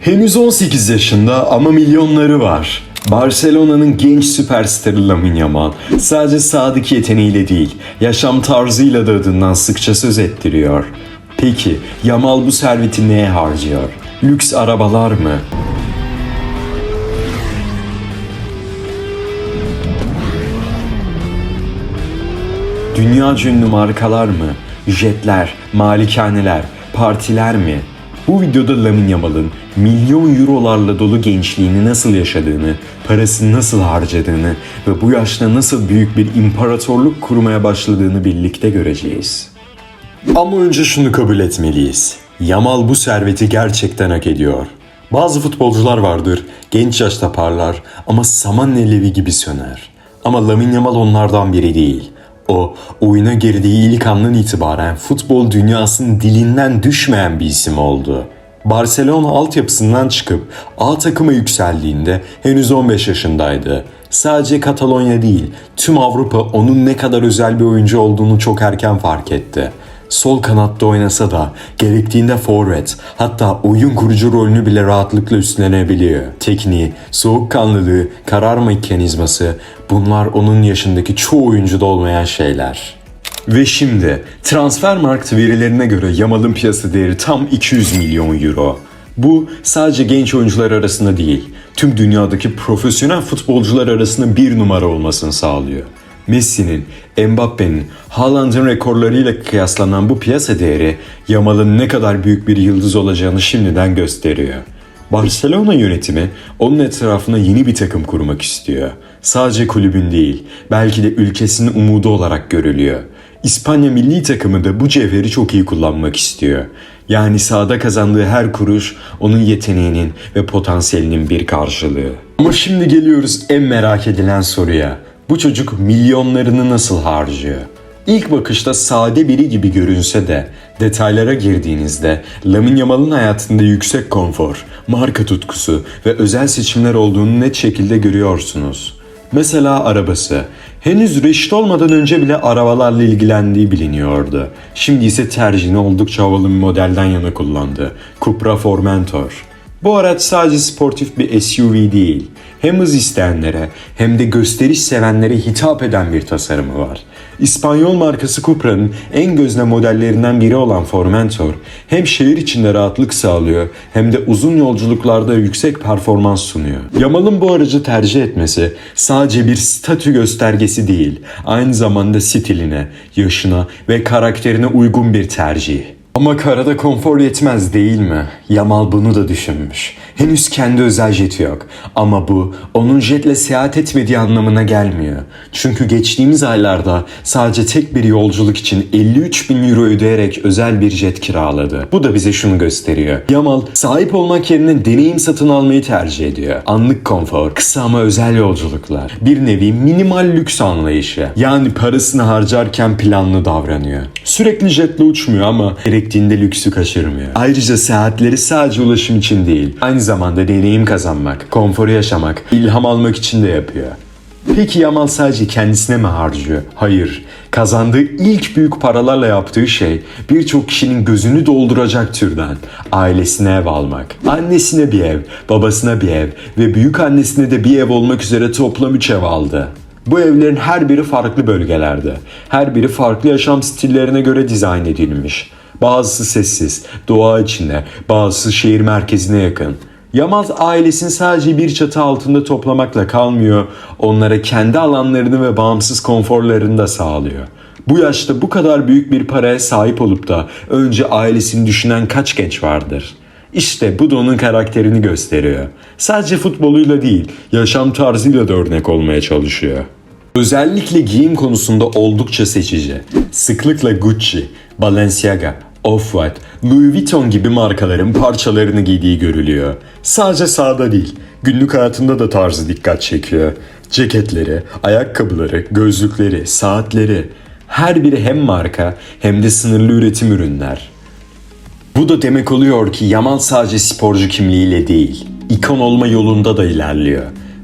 Henüz 18 yaşında ama milyonları var. Barcelona'nın genç süperstarı Lamine Yamal sadece sadık yeteneğiyle değil, yaşam tarzıyla da adından sıkça söz ettiriyor. Peki Yamal bu serveti neye harcıyor? Lüks arabalar mı? Dünya ünlü markalar mı? Jetler, malikaneler, partiler mi? Bu videoda Lamine Yamal'ın milyon eurolarla dolu gençliğini nasıl yaşadığını, parasını nasıl harcadığını ve bu yaşta nasıl büyük bir imparatorluk kurmaya başladığını birlikte göreceğiz. Ama önce şunu kabul etmeliyiz. Yamal bu serveti gerçekten hak ediyor. Bazı futbolcular vardır, genç yaşta parlar ama saman alevi gibi söner. Ama Lamine Yamal onlardan biri değil. O, oyuna girdiği ilk andan itibaren futbol dünyasının dilinden düşmeyen bir isim oldu. Barcelona altyapısından çıkıp A takıma yükseldiğinde henüz 15 yaşındaydı. Sadece Katalonya değil, tüm Avrupa onun ne kadar özel bir oyuncu olduğunu çok erken fark etti. Sol kanatta oynasa da gerektiğinde forvet hatta oyun kurucu rolünü bile rahatlıkla üstlenebiliyor. Tekniği, soğukkanlılığı, karar mekanizması bunlar onun yaşındaki çoğu oyuncuda olmayan şeyler. Ve şimdi Transfermarkt verilerine göre Yamal'ın piyasa değeri tam 200 milyon euro. Bu sadece genç oyuncular arasında değil, tüm dünyadaki profesyonel futbolcular arasında bir numara olmasını sağlıyor. Messi'nin, Mbappe'nin, Haaland'ın rekorlarıyla kıyaslanan bu piyasa değeri Yamal'ın ne kadar büyük bir yıldız olacağını şimdiden gösteriyor. Barcelona yönetimi onun etrafına yeni bir takım kurmak istiyor. Sadece kulübün değil, belki de ülkesinin umudu olarak görülüyor. İspanya milli takımı da bu cevheri çok iyi kullanmak istiyor. Yani sahada kazandığı her kuruş onun yeteneğinin ve potansiyelinin bir karşılığı. Ama şimdi geliyoruz en merak edilen soruya. Bu çocuk milyonlarını nasıl harcıyor? İlk bakışta sade biri gibi görünse de detaylara girdiğinizde Lamine Yamal'ın hayatında yüksek konfor, marka tutkusu ve özel seçimler olduğunu net şekilde görüyorsunuz. Mesela arabası. Henüz reşit olmadan önce bile arabalarla ilgilendiği biliniyordu. Şimdi ise tercihini oldukça havalı bir modelden yana kullandı. Cupra Formentor. Bu araç sadece sportif bir SUV değil. Hem hız isteyenlere hem de gösteriş sevenlere hitap eden bir tasarımı var. İspanyol markası Cupra'nın en gözde modellerinden biri olan Formentor hem şehir içinde rahatlık sağlıyor hem de uzun yolculuklarda yüksek performans sunuyor. Yamal'ın bu aracı tercih etmesi sadece bir statü göstergesi değil, aynı zamanda stiline, yaşına ve karakterine uygun bir tercih. Ama karada konfor yetmez değil mi? Yamal bunu da düşünmüş. Henüz kendi özel jeti yok. Ama bu onun jetle seyahat etmediği anlamına gelmiyor. Çünkü geçtiğimiz aylarda sadece tek bir yolculuk için 53 bin euro ödeyerek özel bir jet kiraladı. Bu da bize şunu gösteriyor. Yamal sahip olmak yerine deneyim satın almayı tercih ediyor. Anlık konfor, kısa ama özel yolculuklar. Bir nevi minimal lüks anlayışı. Yani parasını harcarken planlı davranıyor. Sürekli jetle uçmuyor ama gerektiğinde lüksü kaçırmıyor. Ayrıca seyahatleri sadece ulaşım için değil, aynı zamanda deneyim kazanmak, konforu yaşamak, ilham almak için de yapıyor. Peki Yamal sadece kendisine mi harcıyor? Hayır. Kazandığı ilk büyük paralarla yaptığı şey birçok kişinin gözünü dolduracak türden. Ailesine ev almak. Annesine bir ev, babasına bir ev ve büyük annesine de bir ev olmak üzere toplam 3 ev aldı. Bu evlerin her biri farklı bölgelerde. Her biri farklı yaşam stillerine göre dizayn edilmiş. Bazısı sessiz, doğa içinde, bazısı şehir merkezine yakın. Yamal ailesini sadece bir çatı altında toplamakla kalmıyor, onlara kendi alanlarını ve bağımsız konforlarını da sağlıyor. Bu yaşta bu kadar büyük bir paraya sahip olup da önce ailesini düşünen kaç genç vardır? İşte bu da onun karakterini gösteriyor. Sadece futboluyla değil, yaşam tarzıyla da örnek olmaya çalışıyor. Özellikle giyim konusunda oldukça seçici. Sıklıkla Gucci, Balenciaga, Off-White, Louis Vuitton gibi markaların parçalarını giydiği görülüyor. Sadece sahada değil, günlük hayatında da tarzı dikkat çekiyor. Ceketleri, ayakkabıları, gözlükleri, saatleri her biri hem marka hem de sınırlı üretim ürünler. Bu da demek oluyor ki Yamal sadece sporcu kimliğiyle değil, ikon olma yolunda da ilerliyor.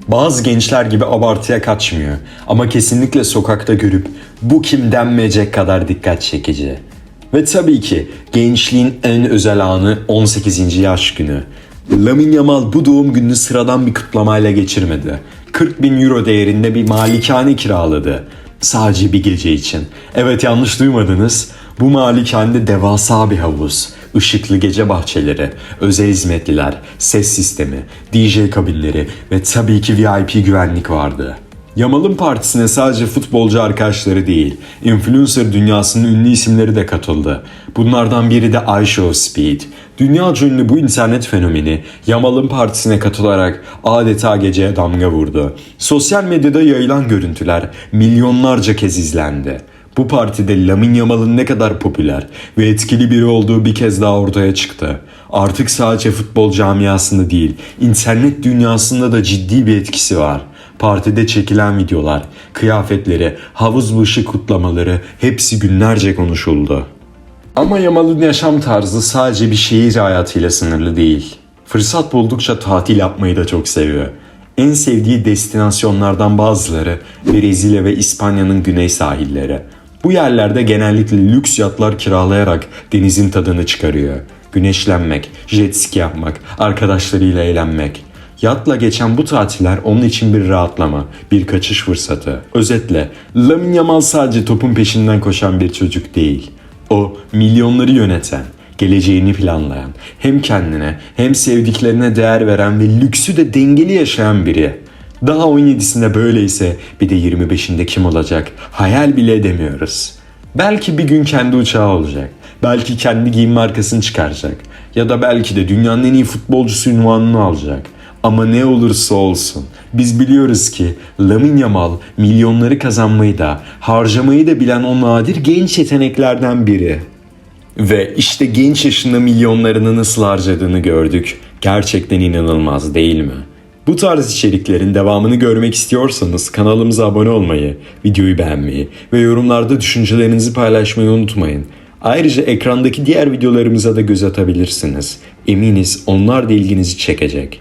Bazı gençler gibi abartıya kaçmıyor ama kesinlikle sokakta görüp bu kim denmeyecek kadar dikkat çekici. Ve tabii ki gençliğin en özel anı 18. yaş günü. Lamine Yamal bu doğum gününü sıradan bir kutlamayla geçirmedi. 40 bin euro değerinde bir malikane kiraladı. Sadece bir gece için. Evet yanlış duymadınız. Bu malikanede devasa bir havuz, ışıklı gece bahçeleri, özel hizmetliler, ses sistemi, DJ kabinleri ve tabii ki VIP güvenlik vardı. Yamal'ın partisine sadece futbolcu arkadaşları değil, influencer dünyasının ünlü isimleri de katıldı. Bunlardan biri de iShow Speed. Dünya ünlü bu internet fenomeni Yamal'ın partisine katılarak adeta geceye damga vurdu. Sosyal medyada yayılan görüntüler milyonlarca kez izlendi. Bu partide Lamine Yamal'ın ne kadar popüler ve etkili biri olduğu bir kez daha ortaya çıktı. Artık sadece futbol camiasında değil, internet dünyasında da ciddi bir etkisi var. Partide çekilen videolar, kıyafetleri, havuz başı kutlamaları hepsi günlerce konuşuldu. Ama Yamal'ın yaşam tarzı sadece bir şehir hayatıyla sınırlı değil. Fırsat buldukça tatil yapmayı da çok seviyor. En sevdiği destinasyonlardan bazıları Brezilya ve İspanya'nın güney sahilleri. Bu yerlerde genellikle lüks yatlar kiralayarak denizin tadını çıkarıyor. Güneşlenmek, jet ski yapmak, arkadaşlarıyla eğlenmek. Yatla geçen bu tatiller onun için bir rahatlama, bir kaçış fırsatı. Özetle, Lamine Yamal sadece topun peşinden koşan bir çocuk değil. O milyonları yöneten, geleceğini planlayan, hem kendine hem sevdiklerine değer veren ve lüksü de dengeli yaşayan biri. Daha 17'sinde böyleyse bir de 25'inde kim olacak hayal bile edemiyoruz. Belki bir gün kendi uçağı olacak. Belki kendi giyim markasını çıkaracak. Ya da belki de dünyanın en iyi futbolcusu ünvanını alacak. Ama ne olursa olsun biz biliyoruz ki Lamine Yamal milyonları kazanmayı da harcamayı da bilen o nadir genç yeteneklerden biri. Ve işte genç yaşında milyonlarını nasıl harcadığını gördük. Gerçekten inanılmaz değil mi? Bu tarz içeriklerin devamını görmek istiyorsanız kanalımıza abone olmayı, videoyu beğenmeyi ve yorumlarda düşüncelerinizi paylaşmayı unutmayın. Ayrıca ekrandaki diğer videolarımıza da göz atabilirsiniz. Eminiz onlar da ilginizi çekecek.